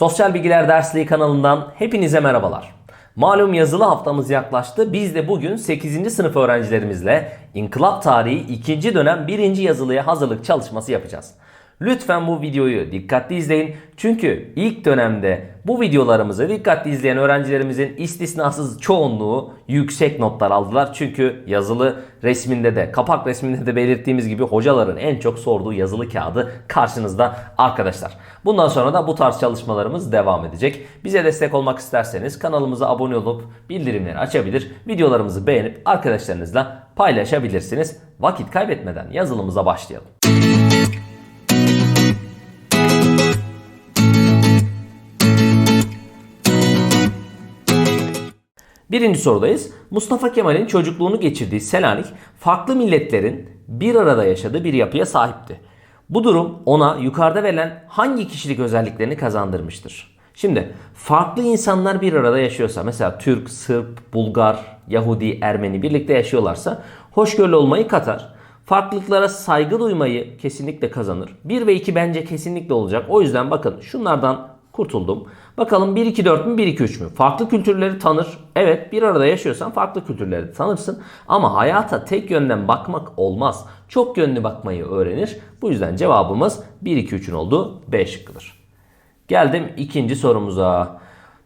Sosyal Bilgiler Dersliği kanalından hepinize merhabalar. Malum yazılı haftamız yaklaştı. Biz de bugün 8. sınıf öğrencilerimizle İnkılap Tarihi 2. dönem 1. yazılıya hazırlık çalışması yapacağız. Lütfen bu videoyu dikkatli izleyin. Çünkü ilk dönemde bu videolarımızı dikkatli izleyen öğrencilerimizin istisnasız çoğunluğu yüksek notlar aldılar. Çünkü yazılı resminde de kapak resminde de belirttiğimiz gibi hocaların en çok sorduğu yazılı kağıdı karşınızda arkadaşlar. Bundan sonra da bu tarz çalışmalarımız devam edecek. Bize destek olmak isterseniz kanalımıza abone olup bildirimleri açabilir, videolarımızı beğenip arkadaşlarınızla paylaşabilirsiniz. Vakit kaybetmeden yazılımıza başlayalım. Birinci sorudayız. Mustafa Kemal'in çocukluğunu geçirdiği Selanik farklı milletlerin bir arada yaşadığı bir yapıya sahipti. Bu durum ona yukarıda verilen hangi kişilik özelliklerini kazandırmıştır? Şimdi farklı insanlar bir arada yaşıyorsa mesela Türk, Sırp, Bulgar, Yahudi, Ermeni birlikte yaşıyorlarsa hoşgörülü olmayı katar. Farklılıklara saygı duymayı kesinlikle kazanır. 1 ve 2 bence kesinlikle olacak. O yüzden bakın şunlardan kurtuldum. Bakalım 1 2 4 mü 1 2 3 mü? Farklı kültürleri tanır. Evet bir arada yaşıyorsan farklı kültürleri tanırsın. Ama hayata tek yönden bakmak olmaz. Çok yönlü bakmayı öğrenir. Bu yüzden cevabımız 1 2 3'ün olduğu B şıkkıdır. Geldim ikinci sorumuza.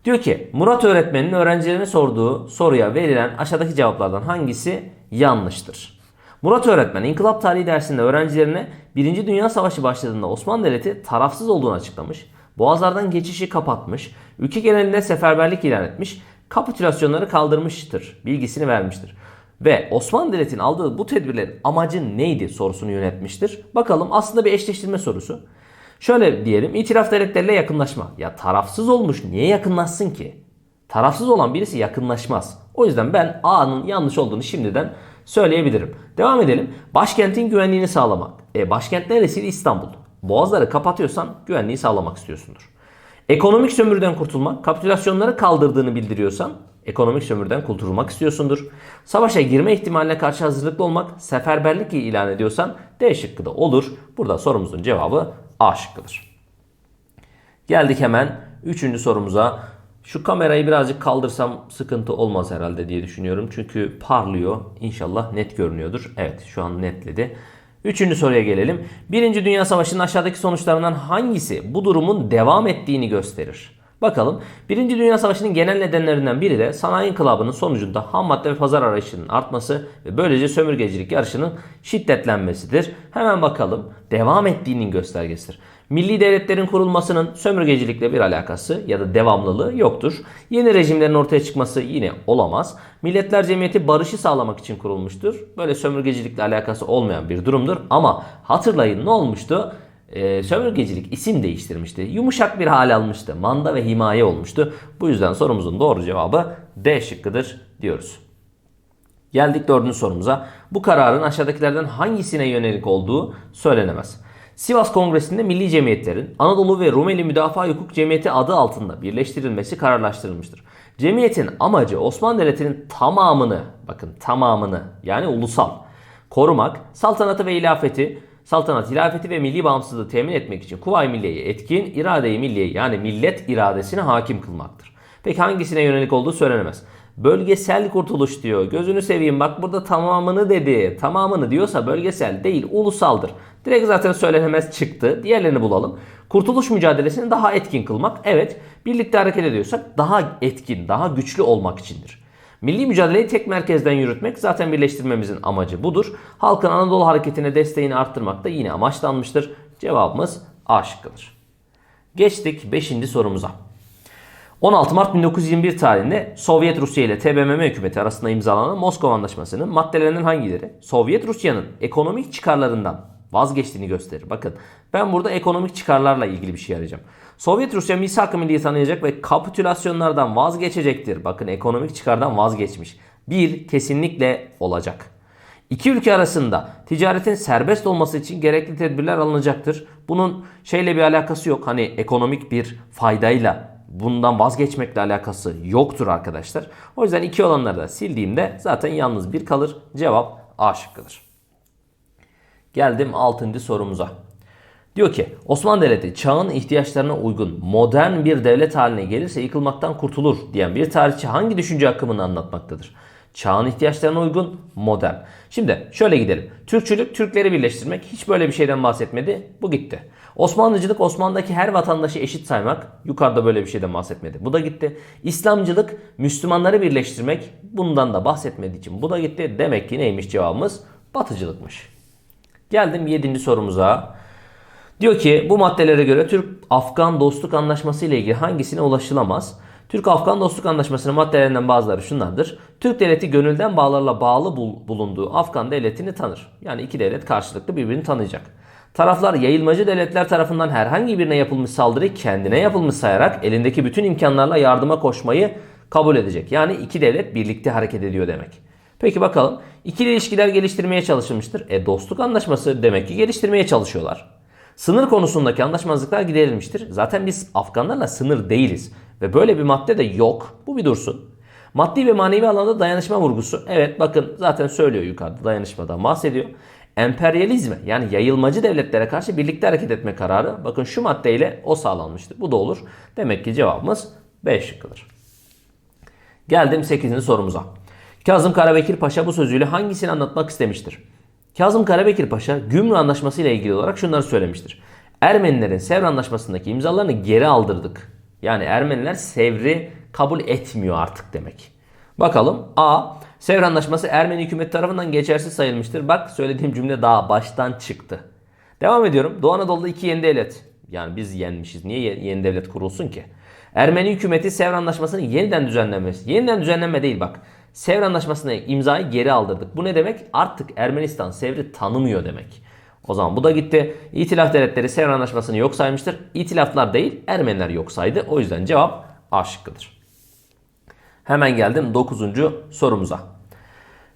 Diyor ki Murat öğretmenin öğrencilerine sorduğu soruya verilen aşağıdaki cevaplardan hangisi yanlıştır? Murat öğretmen İnkılap Tarihi dersinde öğrencilerine 1. Dünya Savaşı başladığında Osmanlı Devleti tarafsız olduğunu açıklamış. Boğazlardan geçişi kapatmış, ülke genelinde seferberlik ilan etmiş, kapitülasyonları kaldırmıştır bilgisini vermiştir. Ve Osmanlı Devleti'nin aldığı bu tedbirlerin amacı neydi sorusunu yönetmiştir. Bakalım aslında bir eşleştirme sorusu. Şöyle diyelim itiraf devletleriyle yakınlaşma. Ya tarafsız olmuş niye yakınlaşsın ki? Tarafsız olan birisi yakınlaşmaz. O yüzden ben A'nın yanlış olduğunu şimdiden söyleyebilirim. Devam edelim. Başkentin güvenliğini sağlamak. E başkent neresiydi? İstanbul. Boğazları kapatıyorsan güvenliği sağlamak istiyorsundur. Ekonomik sömürüden kurtulmak, kapitülasyonları kaldırdığını bildiriyorsan ekonomik sömürüden kurtulmak istiyorsundur. Savaşa girme ihtimaline karşı hazırlıklı olmak, seferberlik ilan ediyorsan D şıkkı da olur. Burada sorumuzun cevabı A şıkkıdır. Geldik hemen 3. sorumuza. Şu kamerayı birazcık kaldırsam sıkıntı olmaz herhalde diye düşünüyorum. Çünkü parlıyor. İnşallah net görünüyordur. Evet şu an netledi. Üçüncü soruya gelelim. Birinci Dünya Savaşı'nın aşağıdaki sonuçlarından hangisi bu durumun devam ettiğini gösterir? Bakalım. Birinci Dünya Savaşı'nın genel nedenlerinden biri de sanayi inkılabının sonucunda ham madde ve pazar arayışının artması ve böylece sömürgecilik yarışının şiddetlenmesidir. Hemen bakalım. Devam ettiğinin göstergesidir. Milli devletlerin kurulmasının sömürgecilikle bir alakası ya da devamlılığı yoktur. Yeni rejimlerin ortaya çıkması yine olamaz. Milletler Cemiyeti barışı sağlamak için kurulmuştur. Böyle sömürgecilikle alakası olmayan bir durumdur. Ama hatırlayın ne olmuştu? Ee, sömürgecilik isim değiştirmişti. Yumuşak bir hal almıştı. Manda ve himaye olmuştu. Bu yüzden sorumuzun doğru cevabı D şıkkıdır diyoruz. Geldik dördüncü sorumuza. Bu kararın aşağıdakilerden hangisine yönelik olduğu söylenemez. Sivas Kongresi'nde milli cemiyetlerin Anadolu ve Rumeli Müdafaa Hukuk Cemiyeti adı altında birleştirilmesi kararlaştırılmıştır. Cemiyetin amacı Osmanlı Devleti'nin tamamını, bakın tamamını yani ulusal korumak, saltanatı ve ilafeti, saltanat, ilafeti ve milli bağımsızlığı temin etmek için Kuvayi Milliye'yi etkin, irade-i milliye yani millet iradesine hakim kılmaktır. Peki hangisine yönelik olduğu söylenemez. Bölgesel kurtuluş diyor. Gözünü seveyim bak burada tamamını dedi. Tamamını diyorsa bölgesel değil ulusaldır. Direkt zaten söylenemez çıktı. Diğerlerini bulalım. Kurtuluş mücadelesini daha etkin kılmak. Evet birlikte hareket ediyorsak daha etkin, daha güçlü olmak içindir. Milli mücadeleyi tek merkezden yürütmek zaten birleştirmemizin amacı budur. Halkın Anadolu hareketine desteğini arttırmak da yine amaçlanmıştır. Cevabımız A şıkkıdır. Geçtik 5. sorumuza. 16 Mart 1921 tarihinde Sovyet Rusya ile TBMM hükümeti arasında imzalanan Moskova Anlaşması'nın maddelerinden hangileri Sovyet Rusya'nın ekonomik çıkarlarından vazgeçtiğini gösterir. Bakın ben burada ekonomik çıkarlarla ilgili bir şey arayacağım. Sovyet Rusya misak-ı milliyi tanıyacak ve kapitülasyonlardan vazgeçecektir. Bakın ekonomik çıkardan vazgeçmiş. Bir kesinlikle olacak. İki ülke arasında ticaretin serbest olması için gerekli tedbirler alınacaktır. Bunun şeyle bir alakası yok. Hani ekonomik bir faydayla bundan vazgeçmekle alakası yoktur arkadaşlar. O yüzden iki olanları da sildiğimde zaten yalnız bir kalır. Cevap A şıkkıdır. Geldim 6. sorumuza. Diyor ki Osmanlı Devleti çağın ihtiyaçlarına uygun modern bir devlet haline gelirse yıkılmaktan kurtulur diyen bir tarihçi hangi düşünce akımını anlatmaktadır? Çağın ihtiyaçlarına uygun modern. Şimdi şöyle gidelim. Türkçülük Türkleri birleştirmek hiç böyle bir şeyden bahsetmedi. Bu gitti. Osmanlıcılık Osmanlı'daki her vatandaşı eşit saymak. Yukarıda böyle bir şeyden bahsetmedi. Bu da gitti. İslamcılık Müslümanları birleştirmek. Bundan da bahsetmediği için bu da gitti. Demek ki neymiş cevabımız? Batıcılıkmış. Geldim 7. sorumuza. Diyor ki bu maddelere göre Türk-Afgan dostluk anlaşması ile ilgili hangisine ulaşılamaz? Türk-Afgan dostluk anlaşmasının maddelerinden bazıları şunlardır. Türk devleti gönülden bağlarla bağlı bul- bulunduğu Afgan devletini tanır. Yani iki devlet karşılıklı birbirini tanıyacak. Taraflar yayılmacı devletler tarafından herhangi birine yapılmış saldırıyı kendine yapılmış sayarak elindeki bütün imkanlarla yardıma koşmayı kabul edecek. Yani iki devlet birlikte hareket ediyor demek. Peki bakalım ikili ilişkiler geliştirmeye çalışılmıştır. E dostluk anlaşması demek ki geliştirmeye çalışıyorlar. Sınır konusundaki anlaşmazlıklar giderilmiştir. Zaten biz Afganlarla sınır değiliz. Ve böyle bir madde de yok. Bu bir dursun. Maddi ve manevi alanda dayanışma vurgusu. Evet bakın zaten söylüyor yukarıda dayanışmadan bahsediyor. Emperyalizme yani yayılmacı devletlere karşı birlikte hareket etme kararı. Bakın şu maddeyle o sağlanmıştır. Bu da olur. Demek ki cevabımız B şıkkıdır. Geldim 8. sorumuza. Kazım Karabekir Paşa bu sözüyle hangisini anlatmak istemiştir? Kazım Karabekir Paşa Gümrük Anlaşması ile ilgili olarak şunları söylemiştir. Ermenilerin Sevr Anlaşması'ndaki imzalarını geri aldırdık. Yani Ermeniler Sevr'i kabul etmiyor artık demek. Bakalım A. Sevr Anlaşması Ermeni hükümeti tarafından geçersiz sayılmıştır. Bak söylediğim cümle daha baştan çıktı. Devam ediyorum. Doğu Anadolu'da iki yeni devlet. Yani biz yenmişiz. Niye ye- yeni devlet kurulsun ki? Ermeni hükümeti Sevr Anlaşması'nın yeniden düzenlenmesi. Yeniden düzenlenme değil bak. Sevr Anlaşması'na imzayı geri aldırdık. Bu ne demek? Artık Ermenistan Sevr'i tanımıyor demek. O zaman bu da gitti. İtilaf devletleri Sevr Anlaşması'nı yok saymıştır. İtilaflar değil Ermeniler yok saydı. O yüzden cevap A şıkkıdır. Hemen geldim 9. sorumuza.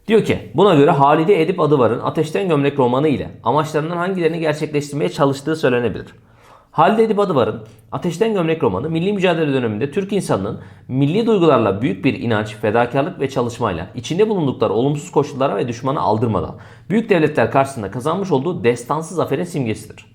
Diyor ki buna göre Halide Edip Adıvar'ın Ateşten Gömlek romanı ile amaçlarından hangilerini gerçekleştirmeye çalıştığı söylenebilir. Halide Edip Adıvar'ın Ateşten Gömlek romanı milli mücadele döneminde Türk insanının milli duygularla büyük bir inanç, fedakarlık ve çalışmayla içinde bulundukları olumsuz koşullara ve düşmana aldırmadan büyük devletler karşısında kazanmış olduğu destansı zaferin simgesidir.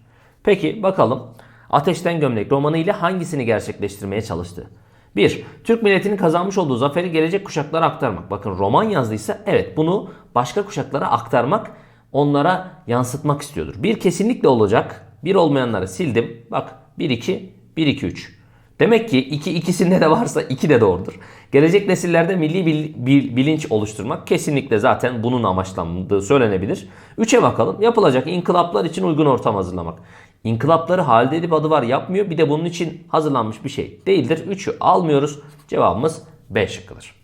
Peki bakalım Ateşten Gömlek romanı ile hangisini gerçekleştirmeye çalıştı? 1. Türk milletinin kazanmış olduğu zaferi gelecek kuşaklara aktarmak. Bakın roman yazdıysa evet bunu başka kuşaklara aktarmak, onlara yansıtmak istiyordur. Bir kesinlikle olacak. Bir olmayanları sildim. Bak 1 2 1 2 3. Demek ki iki ikisinde de varsa iki de doğrudur. Gelecek nesillerde milli bil- bil- bilinç oluşturmak kesinlikle zaten bunun amaçlandığı söylenebilir. 3'e bakalım. Yapılacak inkılaplar için uygun ortam hazırlamak. İnkılapları halde edip adı var yapmıyor. Bir de bunun için hazırlanmış bir şey değildir. 3'ü almıyoruz. Cevabımız B şıkkıdır.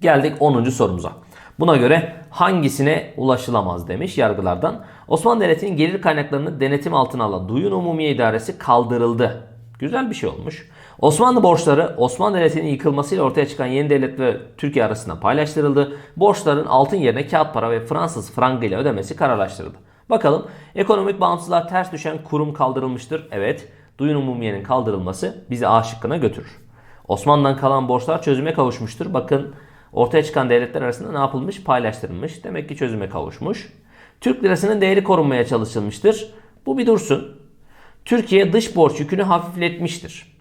Geldik 10. sorumuza. Buna göre hangisine ulaşılamaz demiş yargılardan. Osmanlı Devleti'nin gelir kaynaklarını denetim altına alan Duyun Umumiye İdaresi kaldırıldı. Güzel bir şey olmuş. Osmanlı borçları Osmanlı Devleti'nin yıkılmasıyla ortaya çıkan yeni devlet ve Türkiye arasında paylaştırıldı. Borçların altın yerine kağıt para ve Fransız frangı ile ödemesi kararlaştırıldı. Bakalım ekonomik bağımsızlığa ters düşen kurum kaldırılmıştır. Evet Duyun Umumiye'nin kaldırılması bizi A şıkkına götürür. Osmanlı'dan kalan borçlar çözüme kavuşmuştur. Bakın ortaya çıkan devletler arasında ne yapılmış? Paylaştırılmış. Demek ki çözüme kavuşmuş. Türk lirasının değeri korunmaya çalışılmıştır. Bu bir dursun. Türkiye dış borç yükünü hafifletmiştir.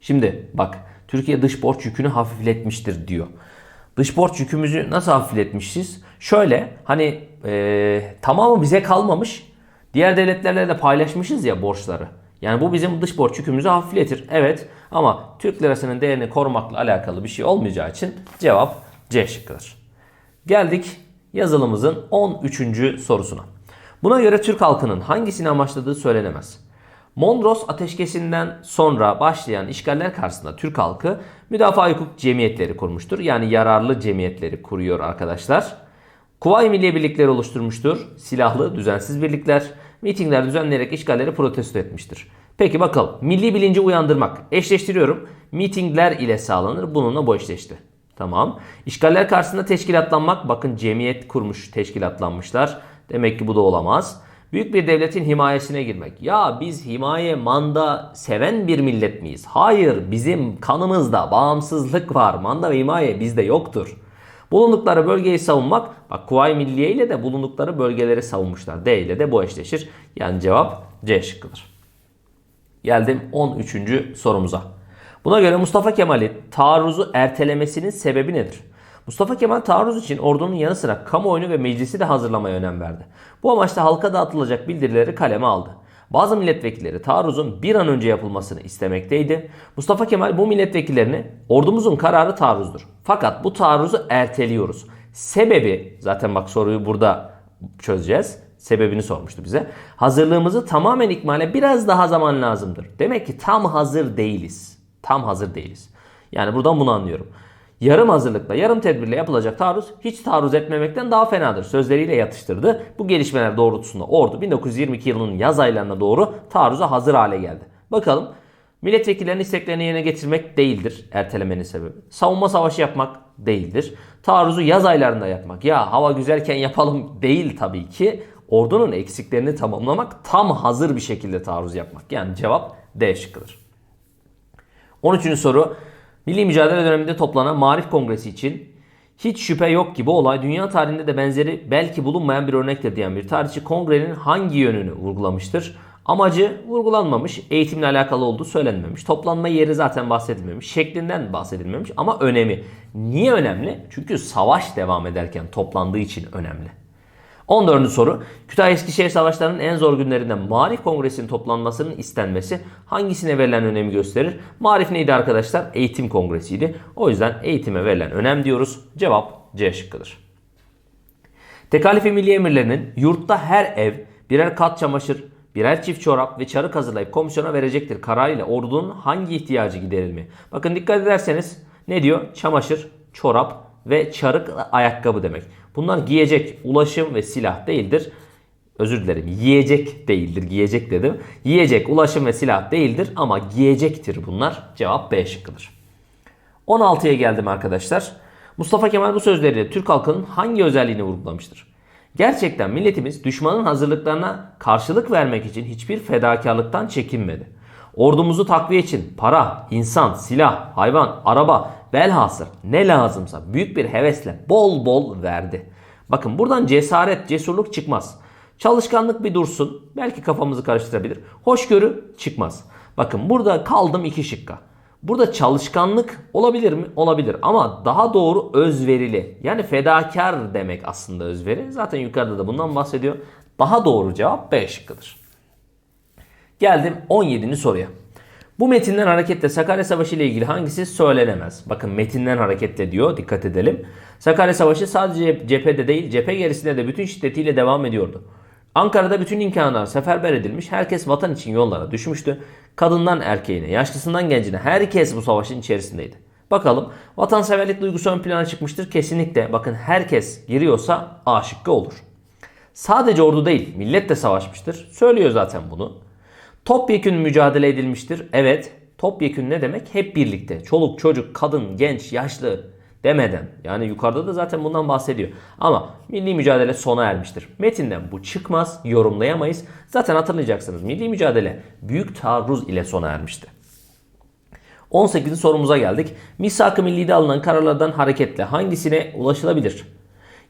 Şimdi bak Türkiye dış borç yükünü hafifletmiştir diyor. Dış borç yükümüzü nasıl hafifletmişiz? Şöyle hani eee, tamamı bize kalmamış. Diğer devletlerle de paylaşmışız ya borçları. Yani bu bizim dış borç yükümüzü hafifletir. Evet ama Türk lirasının değerini korumakla alakalı bir şey olmayacağı için cevap C şıkkıdır. Geldik yazılımızın 13. sorusuna. Buna göre Türk halkının hangisini amaçladığı söylenemez. Mondros ateşkesinden sonra başlayan işgaller karşısında Türk halkı müdafaa hukuk cemiyetleri kurmuştur. Yani yararlı cemiyetleri kuruyor arkadaşlar. Kuvayi Milliye Birlikleri oluşturmuştur. Silahlı, düzensiz birlikler, mitingler düzenleyerek işgalleri protesto etmiştir. Peki bakalım. Milli bilinci uyandırmak. Eşleştiriyorum. Mitingler ile sağlanır. Bununla bu eşleşti. Tamam. İşgaller karşısında teşkilatlanmak. Bakın cemiyet kurmuş, teşkilatlanmışlar. Demek ki bu da olamaz. Büyük bir devletin himayesine girmek. Ya biz himaye, manda seven bir millet miyiz? Hayır, bizim kanımızda bağımsızlık var. Manda ve himaye bizde yoktur. Bulundukları bölgeyi savunmak, bak Kuvayi Milliye ile de bulundukları bölgeleri savunmuşlar. D ile de bu eşleşir. Yani cevap C şıkkıdır. Geldim 13. sorumuza. Buna göre Mustafa Kemal'in taarruzu ertelemesinin sebebi nedir? Mustafa Kemal taarruz için ordunun yanı sıra kamuoyunu ve meclisi de hazırlamaya önem verdi. Bu amaçla halka dağıtılacak bildirileri kaleme aldı. Bazı milletvekilleri taarruzun bir an önce yapılmasını istemekteydi. Mustafa Kemal bu milletvekillerini ordumuzun kararı taarruzdur. Fakat bu taarruzu erteliyoruz. Sebebi zaten bak soruyu burada çözeceğiz. Sebebini sormuştu bize. Hazırlığımızı tamamen ikmale biraz daha zaman lazımdır. Demek ki tam hazır değiliz. Tam hazır değiliz. Yani buradan bunu anlıyorum. Yarım hazırlıkla, yarım tedbirle yapılacak taarruz hiç taarruz etmemekten daha fenadır. Sözleriyle yatıştırdı. Bu gelişmeler doğrultusunda ordu 1922 yılının yaz aylarına doğru taarruza hazır hale geldi. Bakalım milletvekillerinin isteklerini yerine getirmek değildir ertelemenin sebebi. Savunma savaşı yapmak değildir. Taarruzu yaz aylarında yapmak ya hava güzelken yapalım değil tabii ki. Ordunun eksiklerini tamamlamak tam hazır bir şekilde taarruz yapmak. Yani cevap D şıkkıdır. 13. soru. Milli mücadele döneminde toplanan Marif Kongresi için hiç şüphe yok ki bu olay dünya tarihinde de benzeri belki bulunmayan bir örnektir diyen bir tarihçi kongrenin hangi yönünü vurgulamıştır? Amacı vurgulanmamış, eğitimle alakalı olduğu söylenmemiş. Toplanma yeri zaten bahsedilmemiş, şeklinden bahsedilmemiş ama önemi. Niye önemli? Çünkü savaş devam ederken toplandığı için önemli. 14. soru. Kütahya Eskişehir Savaşları'nın en zor günlerinde Marif Kongresi'nin toplanmasının istenmesi hangisine verilen önemi gösterir? Marif neydi arkadaşlar? Eğitim Kongresi'ydi. O yüzden eğitime verilen önem diyoruz. Cevap C şıkkıdır. Tekalifi milli emirlerinin yurtta her ev birer kat çamaşır, birer çift çorap ve çarık hazırlayıp komisyona verecektir kararıyla ordunun hangi ihtiyacı giderilmi? Bakın dikkat ederseniz ne diyor? Çamaşır, çorap ve çarık ayakkabı demek. Bunlar giyecek, ulaşım ve silah değildir. Özür dilerim. Yiyecek değildir. Giyecek dedim. Yiyecek, ulaşım ve silah değildir ama giyecektir bunlar. Cevap B şıkkıdır. 16'ya geldim arkadaşlar. Mustafa Kemal bu sözleriyle Türk halkının hangi özelliğini vurgulamıştır? Gerçekten milletimiz düşmanın hazırlıklarına karşılık vermek için hiçbir fedakarlıktan çekinmedi. Ordumuzu takviye için para, insan, silah, hayvan, araba, velhasır ne lazımsa büyük bir hevesle bol bol verdi. Bakın buradan cesaret, cesurluk çıkmaz. Çalışkanlık bir dursun. Belki kafamızı karıştırabilir. Hoşgörü çıkmaz. Bakın burada kaldım iki şıkka. Burada çalışkanlık olabilir mi? Olabilir ama daha doğru özverili. Yani fedakar demek aslında özveri. Zaten yukarıda da bundan bahsediyor. Daha doğru cevap B şıkkıdır. Geldim 17. soruya. Bu metinden hareketle Sakarya Savaşı ile ilgili hangisi söylenemez? Bakın metinden hareketle diyor dikkat edelim. Sakarya Savaşı sadece cephede değil cephe gerisinde de bütün şiddetiyle devam ediyordu. Ankara'da bütün imkanlar seferber edilmiş, herkes vatan için yollara düşmüştü. Kadından erkeğine, yaşlısından gencine herkes bu savaşın içerisindeydi. Bakalım vatanseverlik duygusu ön plana çıkmıştır kesinlikle. Bakın herkes giriyorsa A şıkkı olur. Sadece ordu değil millet de savaşmıştır. Söylüyor zaten bunu. Topyekün mücadele edilmiştir. Evet. Topyekün ne demek? Hep birlikte. Çoluk, çocuk, kadın, genç, yaşlı demeden. Yani yukarıda da zaten bundan bahsediyor. Ama milli mücadele sona ermiştir. Metinden bu çıkmaz, yorumlayamayız. Zaten hatırlayacaksınız. Milli mücadele büyük taarruz ile sona ermişti. 18. sorumuza geldik. Misak-ı Milli'de alınan kararlardan hareketle hangisine ulaşılabilir?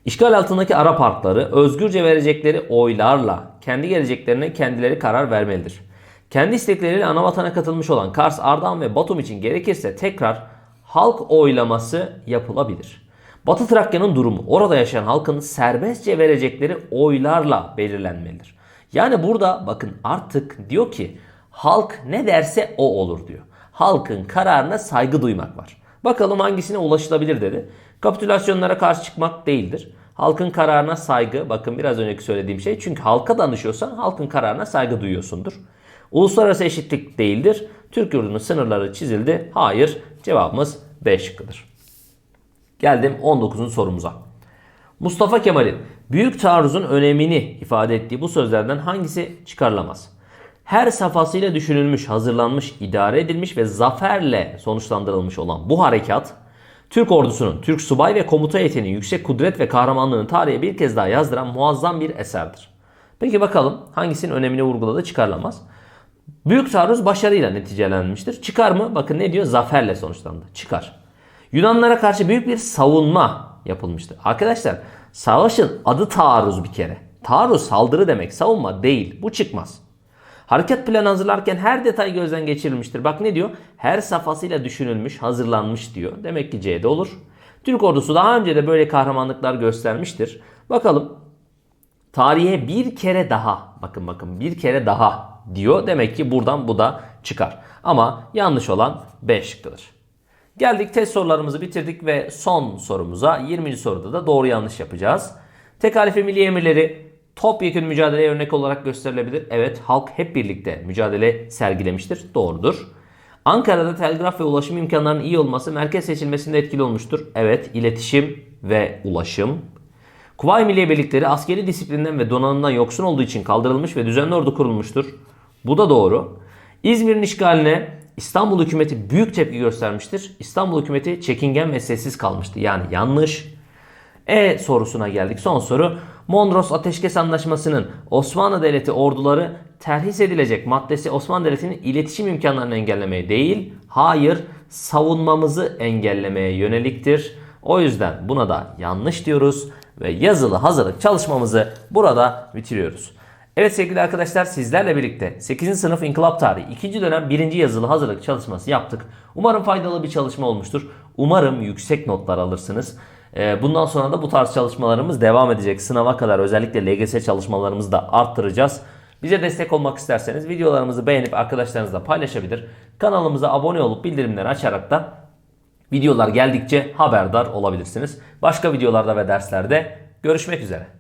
İşgal altındaki Arap halkları özgürce verecekleri oylarla kendi geleceklerine kendileri karar vermelidir. Kendi istekleriyle anavatana katılmış olan Kars, Ardahan ve Batum için gerekirse tekrar halk oylaması yapılabilir. Batı Trakya'nın durumu orada yaşayan halkın serbestçe verecekleri oylarla belirlenmelidir. Yani burada bakın artık diyor ki halk ne derse o olur diyor. Halkın kararına saygı duymak var. Bakalım hangisine ulaşılabilir dedi. Kapitülasyonlara karşı çıkmak değildir. Halkın kararına saygı, bakın biraz önceki söylediğim şey. Çünkü halka danışıyorsan halkın kararına saygı duyuyorsundur. Uluslararası eşitlik değildir. Türk yurdunun sınırları çizildi. Hayır. Cevabımız B şıkkıdır. Geldim 19. sorumuza. Mustafa Kemal'in büyük taarruzun önemini ifade ettiği bu sözlerden hangisi çıkarılamaz? Her safhasıyla düşünülmüş, hazırlanmış, idare edilmiş ve zaferle sonuçlandırılmış olan bu harekat Türk ordusunun, Türk subay ve komuta yeteneği, yüksek kudret ve kahramanlığını tarihe bir kez daha yazdıran muazzam bir eserdir. Peki bakalım hangisinin önemini vurguladı çıkarılamaz. Büyük taarruz başarıyla neticelenmiştir. Çıkar mı? Bakın ne diyor? Zaferle sonuçlandı. Çıkar. Yunanlara karşı büyük bir savunma yapılmıştır. Arkadaşlar savaşın adı taarruz bir kere. Taarruz saldırı demek savunma değil. Bu çıkmaz. Hareket planı hazırlarken her detay gözden geçirilmiştir. Bak ne diyor? Her safhasıyla düşünülmüş, hazırlanmış diyor. Demek ki C'de olur. Türk ordusu daha önce de böyle kahramanlıklar göstermiştir. Bakalım tarihe bir kere daha bakın bakın bir kere daha diyor. Demek ki buradan bu da çıkar. Ama yanlış olan B şıkkıdır. Geldik test sorularımızı bitirdik ve son sorumuza 20. soruda da doğru yanlış yapacağız. Tekalife milli emirleri topyekun mücadeleye örnek olarak gösterilebilir. Evet halk hep birlikte mücadele sergilemiştir. Doğrudur. Ankara'da telgraf ve ulaşım imkanlarının iyi olması merkez seçilmesinde etkili olmuştur. Evet iletişim ve ulaşım. Kuvayi Milliye Birlikleri askeri disiplinden ve donanımdan yoksun olduğu için kaldırılmış ve düzenli ordu kurulmuştur. Bu da doğru. İzmir'in işgaline İstanbul hükümeti büyük tepki göstermiştir. İstanbul hükümeti çekingen ve sessiz kalmıştı. Yani yanlış. E sorusuna geldik. Son soru. Mondros Ateşkes Anlaşması'nın Osmanlı Devleti orduları terhis edilecek maddesi Osmanlı Devleti'nin iletişim imkanlarını engellemeye değil, hayır savunmamızı engellemeye yöneliktir. O yüzden buna da yanlış diyoruz ve yazılı hazırlık çalışmamızı burada bitiriyoruz. Evet sevgili arkadaşlar sizlerle birlikte 8. sınıf İnkılap Tarihi 2. dönem 1. yazılı hazırlık çalışması yaptık. Umarım faydalı bir çalışma olmuştur. Umarım yüksek notlar alırsınız. Ee, Bundan sonra da bu tarz çalışmalarımız devam edecek. Sınava kadar özellikle LGS çalışmalarımızı da arttıracağız. Bize destek olmak isterseniz videolarımızı beğenip arkadaşlarınızla paylaşabilir. Kanalımıza abone olup bildirimleri açarak da videolar geldikçe haberdar olabilirsiniz. Başka videolarda ve derslerde görüşmek üzere.